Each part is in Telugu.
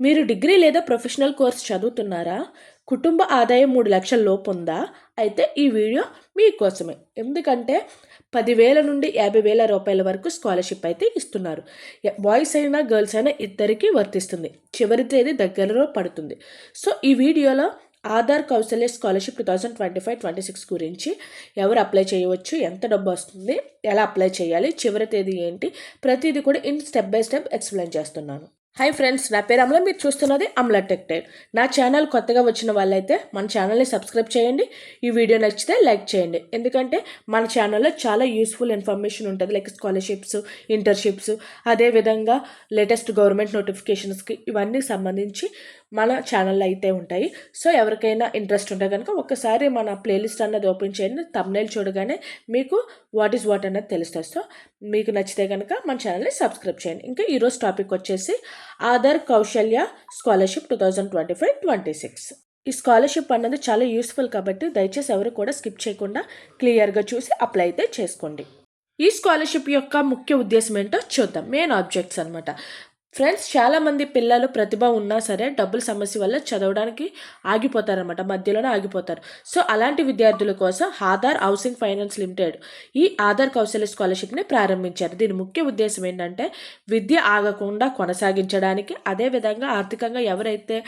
మీరు డిగ్రీ లేదా ప్రొఫెషనల్ కోర్స్ చదువుతున్నారా? కుటుంబ ఆదాయం మూడు లక్షల లోపు ఉందా? అయితే ఈ వీడియో మీకోసమే ఎందుకంటే పదివేల నుండి యాభై వేల రూపాయల వరకు స్కాలర్షిప్ అయితే ఇస్తున్నారు. బాయ్స్ అయినా గర్ల్స్ అయినా ఇద్దరికీ వర్తిస్తుంది. చివరి తేదీ దగ్గరలో పడుతుంది. సో ఈ వీడియోలో Aadhaar Kaushalya scholarship two thousand twenty five twenty six గురించి ఎవరు అప్లై చేయవచ్చు? ఎంత డబ్బు వస్తుంది? ఎలా అప్లై చేయాలి? చివరి తేదీ ఏంటి? ప్రతిదీ కూడా in step by step explain చేస్తున్నాను. హాయ్ ఫ్రెండ్స్ నా పేరు అమల. మీరు చూస్తున్నది అమల టెక్టైల్ నా ఛానల్ కొత్తగా వచ్చిన వాళ్ళైతే మన ఛానల్ని సబ్స్క్రైబ్ చేయండి. ఈ వీడియో నచ్చితే లైక్ చేయండి. ఎందుకంటే మన ఛానల్లో చాలా యూస్ఫుల్ ఇన్ఫర్మేషన్ ఉంటుంది. లైక్ స్కాలర్షిప్స్ ఇంటర్న్షిప్స్ అదేవిధంగా లేటెస్ట్ గవర్నమెంట్ నోటిఫికేషన్స్కి ఇవన్నీ సంబంధించి మన ఛానల్లో అయితే ఉంటాయి. సో ఎవరికైనా ఇంట్రెస్ట్ ఉంటే కనుక ఒకసారి మన ప్లేలిస్ట్ అన్నది ఓపెన్ చేయండి. తమ్నైల్ చూడగానే మీకు వాట్ ఈస్ వాట్ అన్నది తెలుస్తుంది. సో మీకు నచ్చితే కనుక మన ఛానల్ని సబ్స్క్రైబ్ చేయండి. ఇంకా ఈరోజు టాపిక్ వచ్చేసి Aadhaar Kaushalya scholarship two thousand twenty five twenty six ఈ స్కాలర్షిప్ అన్నది చాలా యూస్ఫుల్ కాబట్టి దయచేసి ఎవరు కూడా స్కిప్ చేయకుండా క్లియర్గా చూసి అప్లై అయితే చేసుకోండి. ఈ స్కాలర్షిప్ యొక్క ముఖ్య ఉద్దేశం ఏంటో చూద్దాం. మెయిన్ ఆబ్జెక్ట్స్ అనమాట ఫ్రెండ్స్ చాలామంది పిల్లలు ప్రతిభ ఉన్నా సరే డబ్బుల సమస్య వల్ల చదవడానికి ఆగిపోతారనమాట మధ్యలోనే ఆగిపోతారు. సో అలాంటి విద్యార్థుల కోసం ఆధార్ హౌసింగ్ ఫైనాన్స్ లిమిటెడ్ ఈ ఆధార్ కౌశల్య స్కాలర్షిప్ని ప్రారంభించారు. దీని ముఖ్య ఉద్దేశం ఏంటంటే విద్య ఆగకుండా కొనసాగించడానికి అదేవిధంగా ఆర్థికంగా ఎవరైతే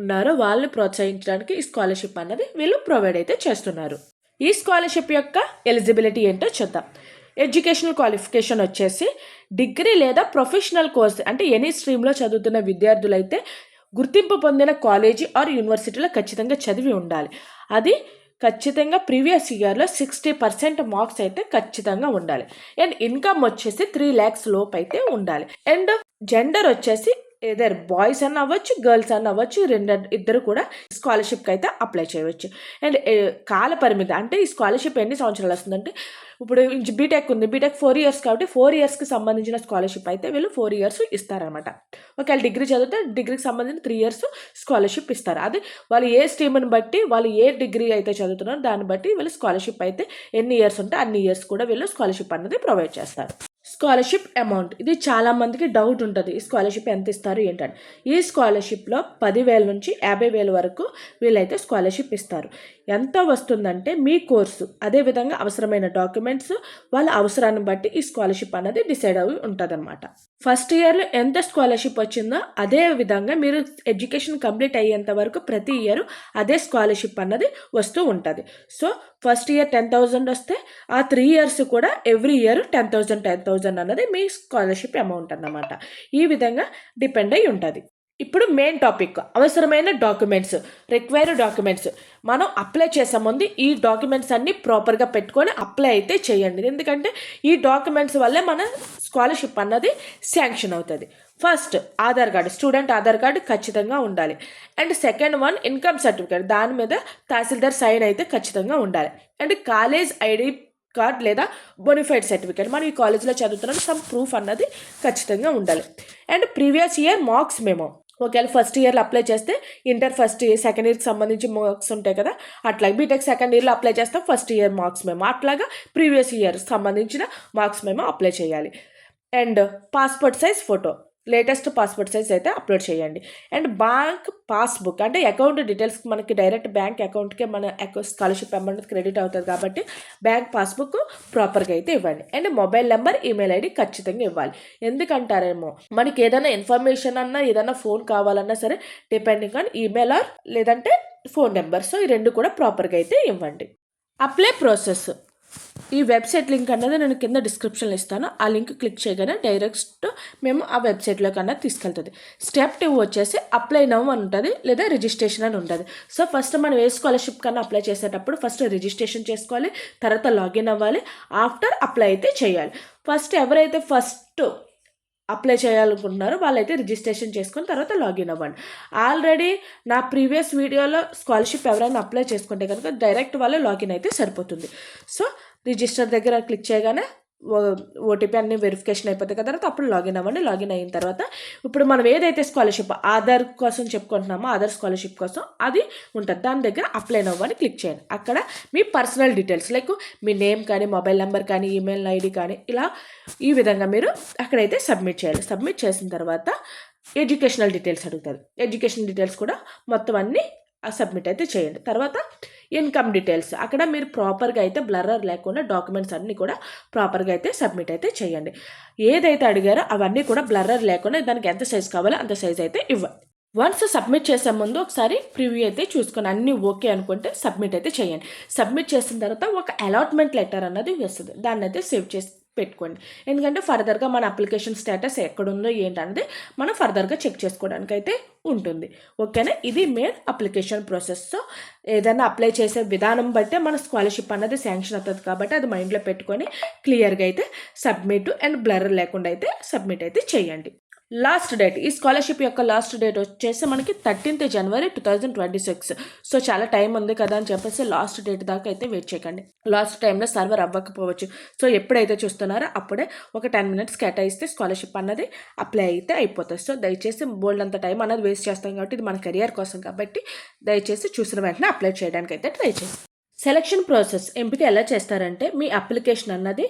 ఉన్నారో వాళ్ళని ప్రోత్సహించడానికి ఈ స్కాలర్షిప్ అన్నది వీళ్ళు ప్రొవైడ్ అయితే చేస్తున్నారు. ఈ స్కాలర్షిప్ యొక్క ఎలిజిబిలిటీ ఏంటో చూద్దాం. ఎడ్యుకేషనల్ క్వాలిఫికేషన్ వచ్చేసి డిగ్రీ లేదా ప్రొఫెషనల్ కోర్స్ అంటే ఎనీ స్ట్రీమ్లో చదువుతున్న విద్యార్థులైతే గుర్తింపు పొందిన కాలేజీ ఆర్ యూనివర్సిటీలో ఖచ్చితంగా చదివి ఉండాలి. అది ఖచ్చితంగా ప్రీవియస్ ఇయర్లో సిక్స్టీ పర్సెంట్ మార్క్స్ అయితే ఖచ్చితంగా ఉండాలి. అండ్ ఇన్కమ్ వచ్చేసి త్రీ ల్యాక్స్ లోపు అయితే ఉండాలి. అండ్ జెండర్ వచ్చేసి ఏదర్ బాయ్స్ అన్న అవ్వచ్చు గర్ల్స్ అన్న అవ్వచ్చు రెండు ఇద్దరు కూడా స్కాలర్షిప్కి అయితే అప్లై చేయవచ్చు. అండ్ కాల పరిమితి అంటే ఈ స్కాలర్షిప్ ఎన్ని సంవత్సరాలు వస్తుందంటే ఇప్పుడు బీటెక్ ఉంది బీటెక్ ఫోర్ ఇయర్స్ కాబట్టి ఫోర్ ఇయర్స్కి సంబంధించిన స్కాలర్షిప్ అయితే వీళ్ళు ఫోర్ ఇయర్స్ ఇస్తారనమాట ఒకవేళ డిగ్రీ చదివితే డిగ్రీకి సంబంధించిన త్రీ ఇయర్స్ స్కాలర్షిప్ ఇస్తారు. అది వాళ్ళు ఏ స్ట్రీమ్ని బట్టి వాళ్ళు ఏ డిగ్రీ అయితే చదువుతున్నారో దాన్ని బట్టి వీళ్ళు స్కాలర్షిప్ అయితే ఎన్ని ఇయర్స్ ఉంటే అన్ని ఇయర్స్ కూడా వీళ్ళు స్కాలర్షిప్ అనేది ప్రొవైడ్ చేస్తారు. Scholarship amount. ఇది చాలామందికి డౌట్ ఉంటుంది. ఈ స్కాలర్షిప్ ఎంత ఇస్తారు ఏంటంటే ఈ స్కాలర్షిప్లో పదివేల నుంచి యాభై వేల వరకు వీళ్ళైతే స్కాలర్షిప్ ఇస్తారు. ఎంత వస్తుందంటే మీ కోర్సు అదేవిధంగా అవసరమైన డాక్యుమెంట్స్ వాళ్ళ అవసరాన్ని బట్టి ఈ స్కాలర్షిప్ అనేది డిసైడ్ అవి ఉంటుందన్నమాట. ఫస్ట్ ఇయర్లో ఎంత స్కాలర్షిప్ వచ్చిందో అదే విధంగా మీరు ఎడ్యుకేషన్ కంప్లీట్ అయ్యేంత వరకు ప్రతి ఇయర్ అదే స్కాలర్షిప్ అన్నది వస్తూ ఉంటుంది. So first year ten thousand వస్తే ఆ త్రీ ఇయర్స్ కూడా every year ten thousand ten thousand అన్నది మీ స్కాలర్షిప్ అమౌంట్ అన్నమాట. ఈ విధంగా డిపెండ్ అయి ఉంటుంది. ఇప్పుడు మెయిన్ టాపిక్ అవసరమైన డాక్యుమెంట్స్ రిక్వైర్డ్ డాక్యుమెంట్స్ మనం అప్లై చేసే ముందు ఈ డాక్యుమెంట్స్ అన్నీ ప్రాపర్గా పెట్టుకొని అప్లై అయితే చేయండి. ఎందుకంటే ఈ డాక్యుమెంట్స్ వల్లే మన స్కాలర్షిప్ అన్నది శాంక్షన్ అవుతుంది. First Aadhaar card student Aadhaar card ఖచ్చితంగా ఉండాలి. And second one income certificate దాని మీద తహసీల్దార్ సైన్ అయితే ఖచ్చితంగా ఉండాలి. అండ్ కాలేజ్ ఐడి కార్డ్ లేదా బొనిఫైడ్ సర్టిఫికేట్ మనం ఈ కాలేజ్లో చదువుతున్నాం సమ్ ప్రూఫ్ అన్నది ఖచ్చితంగా ఉండాలి. అండ్ ప్రీవియస్ ఇయర్ మార్క్స్ మేము ఒకవేళ ఫస్ట్ ఇయర్లో అప్లై చేస్తే ఇంటర్ ఫస్ట్ ఇయర్ సెకండ్ ఇయర్కి సంబంధించి మార్క్స్ ఉంటాయి కదా? అట్లా బీటెక్ సెకండ్ ఇయర్లో అప్లై చేస్తాం ఫస్ట్ ఇయర్ మార్క్స్ మేము అట్లాగా ప్రీవియస్ ఇయర్ సంబంధించిన మార్క్స్ మేము అప్లై చేయాలి. And passport size photo latest passport size అయితే అప్లోడ్ చేయండి. అండ్ బ్యాంక్ పాస్బుక్ అంటే అకౌంట్ డీటెయిల్స్ మనకి డైరెక్ట్ బ్యాంక్ అకౌంట్కే మన అకౌంట్ స్కాలర్షిప్ అమౌంట్ క్రెడిట్ అవుతుంది కాబట్టి బ్యాంక్ పాస్బుక్ ప్రాపర్గా అయితే ఇవ్వండి. And mobile number email ID ఖచ్చితంగా ఇవ్వాలి. ఎందుకంటారేమో మనకి ఏదైనా ఇన్ఫర్మేషన్ అన్నా ఏదైనా ఫోన్ కావాలన్నా సరే డిపెండింగ్ ఆన్ ఈమెయిల్ ఆర్ లేదంటే ఫోన్ నెంబర్. సో ఈ రెండు కూడా ప్రాపర్గా అయితే ఇవ్వండి. Apply process. ఈ వెబ్సైట్ లింక్ అన్నది నేను కింద డిస్క్రిప్షన్లో ఇస్తాను. ఆ లింక్ క్లిక్ చేయగానే డైరెక్ట్ మేము ఆ వెబ్సైట్లో కన్నా తీసుకెళ్తుంది. స్టెప్ టూ వచ్చేసి అప్లై నవ్ అని ఉంటుంది లేదా రిజిస్ట్రేషన్ అని ఉంటుంది. సో ఫస్ట్ మనం ఏ స్కాలర్షిప్ కన్నా అప్లై చేసేటప్పుడు ఫస్ట్ రిజిస్ట్రేషన్ చేసుకోవాలి తర్వాత లాగిన్ అవ్వాలి ఆఫ్టర్ అప్లై అయితే చేయాలి. ఫస్ట్ ఎవరైతే ఫస్ట్ అప్లై చేయాలనుకుంటున్నారో వాళ్ళైతే రిజిస్ట్రేషన్ చేసుకుని తర్వాత లాగిన్ అవ్వండి. ఆల్రెడీ నా ప్రీవియస్ వీడియోలో స్కాలర్షిప్ ఎవరైనా అప్లై చేసుకుంటే కనుక డైరెక్ట్ వాళ్ళే లాగిన్ అయితే సరిపోతుంది. సో రిజిస్టర్ దగ్గర క్లిక్ చేయగానే ఓటీపీ అన్ని వెరిఫికేషన్ అయిపోతాయి కదా తర్వాత అప్పుడు లాగిన్ అవ్వండి. లాగిన్ అయిన తర్వాత ఇప్పుడు మనం ఏదైతే స్కాలర్షిప్ ఆధార్ కోసం చెప్పుకుంటున్నామో ఆధార్ స్కాలర్షిప్ కోసం అది ఉంటుంది. దాని దగ్గర అప్లై అవ్వని క్లిక్ చేయండి. అక్కడ మీ పర్సనల్ డీటెయిల్స్ లైక్ మీ నేమ్ కానీ మొబైల్ నెంబర్ కానీ ఈమెయిల్ ఐడి కానీ ఇలా ఈ విధంగా మీరు అక్కడైతే సబ్మిట్ చేయాలి. సబ్మిట్ చేసిన తర్వాత ఎడ్యుకేషనల్ డీటెయిల్స్ అడుగుతుంది ఎడ్యుకేషన్ డీటెయిల్స్ కూడా మొత్తం అన్నీ సబ్మిట్ అయితే చేయండి. తర్వాత ఇన్కమ్ డీటెయిల్స్. అక్కడ మీరు ప్రాపర్గా అయితే బ్లర్రర్ లేకుండా డాక్యుమెంట్స్ అన్నీ కూడా ప్రాపర్గా అయితే సబ్మిట్ అయితే చేయండి. ఏదైతే అడిగారో అవన్నీ కూడా బ్లర్రర్ లేకుండా దానికి ఎంత సైజ్ కావాలో అంత సైజ్ అయితే ఇవ్వండి వన్స్ సబ్మిట్ చేసే ముందు ఒకసారి ప్రివ్యూ అయితే చూసుకొని అన్నీ ఓకే అనుకుంటే సబ్మిట్ అయితే చేయండి. సబ్మిట్ చేసిన తర్వాత ఒక అలాట్మెంట్ లెటర్ అన్నది వస్తుంది. దాన్ని అయితే సేవ్ చేసి పెట్టుకోండి. ఎందుకంటే ఫర్దర్గా మన అప్లికేషన్ స్టేటస్ ఎక్కడుందో ఏంటన్నది మనం ఫర్దర్గా చెక్ చేసుకోవడానికి అయితే ఉంటుంది. ఓకేనా? ఇది మెయిన్ అప్లికేషన్ ప్రాసెస్ సో ఏదైనా అప్లై చేసే విధానం బట్టే మన స్కాలర్షిప్ అన్నది శాంక్షన్ అవుతుంది కాబట్టి అది మైండ్లో పెట్టుకొని క్లియర్గా అయితే సబ్మిట్ అండ్ బ్లర్ లేకుండా అయితే సబ్మిట్ అయితే చేయండి. లాస్ట్ డేట్ ఈ స్కాలర్షిప్ యొక్క లాస్ట్ డేట్ వచ్చేసి మనకి thirteenth January two thousand twenty six. So చాలా టైం ఉంది కదా అని చెప్పేసి లాస్ట్ డేట్ దాకా అయితే వెయిట్ చేయకండి. లాస్ట్ టైంలో సర్వర్ అవ్వకపోవచ్చు. సో ఎప్పుడైతే చూస్తున్నారో అప్పుడే ఒక టెన్ మినిట్స్ కేటాయిస్తే స్కాలర్షిప్ అన్నది అప్లై అయితే అయిపోతుంది. సో దయచేసి బోల్డ్ అంత టైం అన్నది వేస్ట్ చేస్తాం కాబట్టి ఇది మన కెరియర్ కోసం కాబట్టి దయచేసి చూసిన వెంటనే అప్లై చేయడానికి అయితే ట్రై చేయండి. సెలక్షన్ ప్రాసెస్ ఎంపిక ఎలా చేస్తారంటే మీ అప్లికేషన్ అన్నది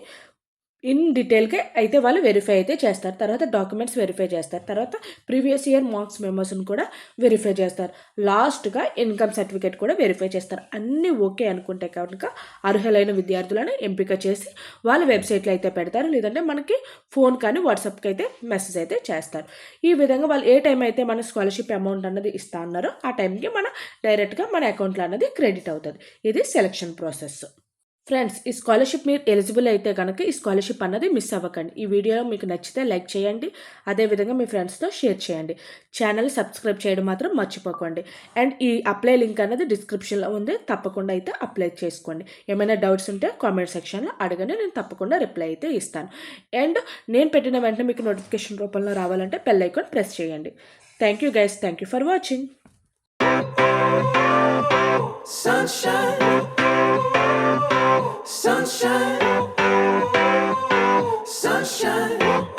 ఇన్ డీటెయిల్గా అయితే వాళ్ళు వెరిఫై అయితే చేస్తారు. తర్వాత డాక్యుమెంట్స్ వెరిఫై చేస్తారు. తర్వాత ప్రీవియస్ ఇయర్ మార్క్స్ మెంబర్స్ని కూడా వెరిఫై చేస్తారు. లాస్ట్గా ఇన్కమ్ సర్టిఫికేట్ కూడా వెరిఫై చేస్తారు. అన్నీ ఓకే అనుకుంటే కనుక అర్హులైన విద్యార్థులను ఎంపిక చేసి వాళ్ళ వెబ్సైట్లో అయితే పెడతారు. లేదంటే మనకి ఫోన్ కానీ వాట్సాప్కి అయితే మెసేజ్ అయితే చేస్తారు. ఈ విధంగా వాళ్ళు ఏ టైం అయితే మన స్కాలర్షిప్ అమౌంట్ అన్నది ఇస్తా అన్నారో ఆ టైంకి మన డైరెక్ట్గా మన అకౌంట్లో అన్నది క్రెడిట్ అవుతుంది. ఇది సెలక్షన్ ప్రాసెస్ ఫ్రెండ్స్ ఈ స్కాలర్షిప్ మీరు ఎలిజిబుల్ అయితే కనుక ఈ స్కాలర్షిప్ అన్నది మిస్ అవ్వకండి. ఈ వీడియో మీకు నచ్చితే లైక్ చేయండి. అదేవిధంగా మీ ఫ్రెండ్స్తో షేర్ చేయండి. ఛానల్ సబ్స్క్రైబ్ చేయడం మాత్రం మర్చిపోకండి. అండ్ ఈ అప్లై లింక్ అనేది డిస్క్రిప్షన్లో ఉంది. తప్పకుండా అయితే అప్లై చేసుకోండి. ఏమైనా డౌట్స్ ఉంటే కామెంట్ సెక్షన్లో అడగండి. నేను తప్పకుండా రిప్లై అయితే ఇస్తాను. అండ్ నేను పెట్టిన వెంటనే మీకు నోటిఫికేషన్ రూపంలో రావాలంటే బెల్ ఐకాన్ ప్రెస్ చేయండి. Thank you guys. Thank you for watching. sunshine, sunshine.